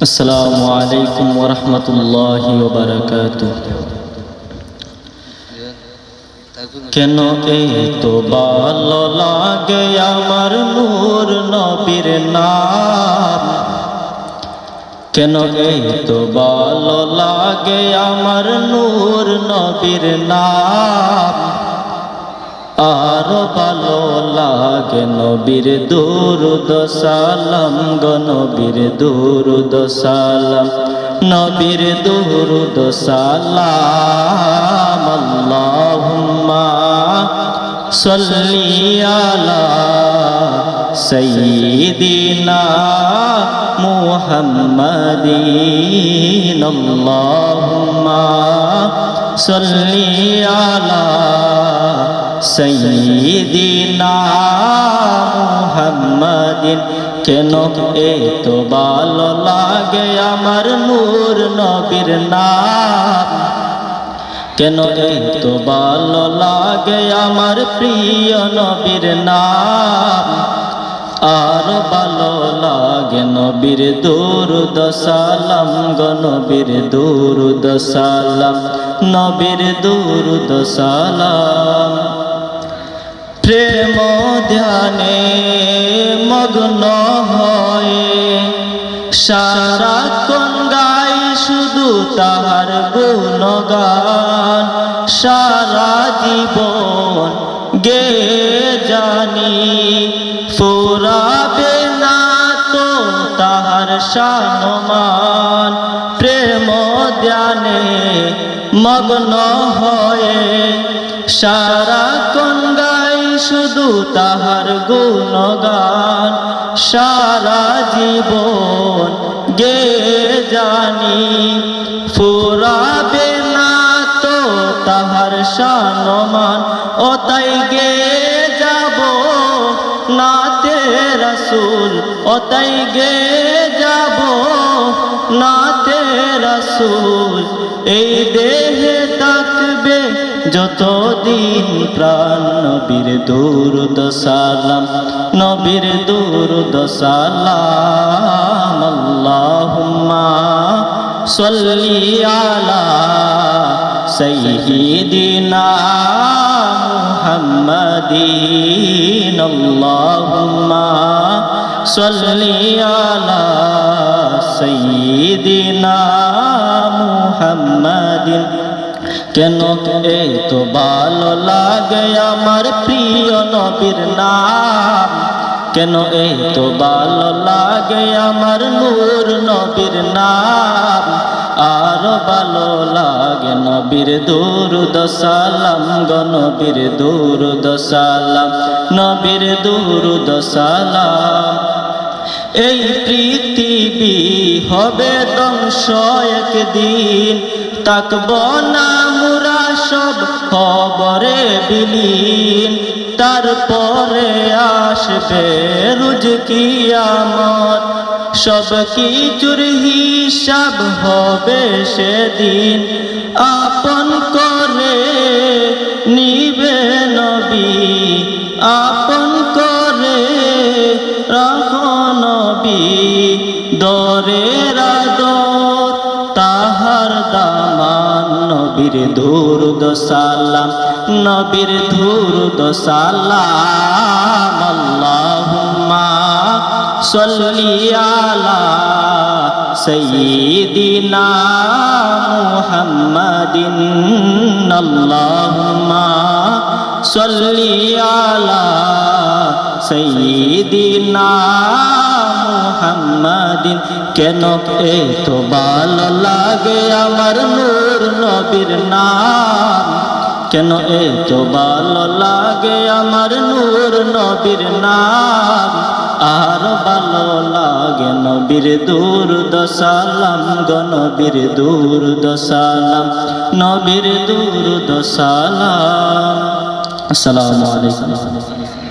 আসসালামু আলাইকুম ওরহমতুল্লাহি ওবরাকাতুহ কেন এই তো ভালো লাগে আমার নূর নবীর নাম? কেন এই তো ভালো লাগে আমার নূর নবীর নাম? আরও ভালো লাগে নবীর দুরুদ সালাম গ নবীর দুরুদ সালাম। নবীর দুরুদ সালাম, আল্লাহুম্মা সাল্লি আলা সাইয়্যিদিনা মুহাম্মাদিন। আল্লাহুম্মা সাল্লি আলা সৈদিনা মুহাম্মাদিন, কেন এত ভালো লাগে আমার নূর নবীর নাম? কেন এত ভালো লাগে আমার প্রিয় নবীর নাম? আর ভালো লাগে নবীর দুরুদ সালাম গ নবীর দুরুদ সালাম, নবীর দুরুদ সালাম। প্রেম ধ্যানে মগ্ন হয়। সারা কোন গাই শুধু তাহার গুণগান। সারা জীবন গে জানি, ফুরাবে না তো তাহার সানমান। প্রেম ধ্যানে মগ্ন হয়ে সারা তাহার গুণগান সারা জীবন গে জানি। ফুরাবে না তো তাহার সানমান, ও তাই গে যাব নাতে রসুল, ও তাই গে যাব নাতে রসুল। এই দেহে তাকবে যতদিন প্রাণ নবীর দুরুদ সালাম, নবীর দুরুদ সালাম, আল্লাহুম্মা সাল্লি আলা সাইয়্যিদিনা মুহাম্মাদিন, আল্লাহুম্মা সাল্লি আলা সাইয়্যিদিনা মুহাম্মাদিন। কেন? এই তো ভালো লাগে আমার প্রিয় নবীর নাম। কেন? এই তো ভালো লাগে আমার নূর নবীর নাম। আর ভালো লাগে নবীর দুরুদ সালাম গ নবীর দুরুদ সালাম, নবীর দুরুদ সালাম। এই পৃথিবী হবে ধ্বংস একদিন, তাকব না মুরা সব খবরে বিলীন তারপরে আসবে রুজ কিয়ামত। সব কিছুর হিসাব হবে সেদিন, আপন করে নিবে নবী, আপন নবীর দুরুদ সালাম নবীর দুরুদ সালাম আল্লাহুম্মা সাল্লি আলা সাইয়্যিদিনা মুহাম্মাদিন আল্লাহুম্মা মুহাম্মাদিন কেন এত ভালো লাগে আমার নূর নবীর নাম? কেন এত ভালো লাগে আমার নূর নবীর নাম? আর ভালো লাগে নবীর দুরুদ সালাম গ নবীর দুরুদ সালাম নবীর দুরুদ সালাম আসসালামু আলাইকুম।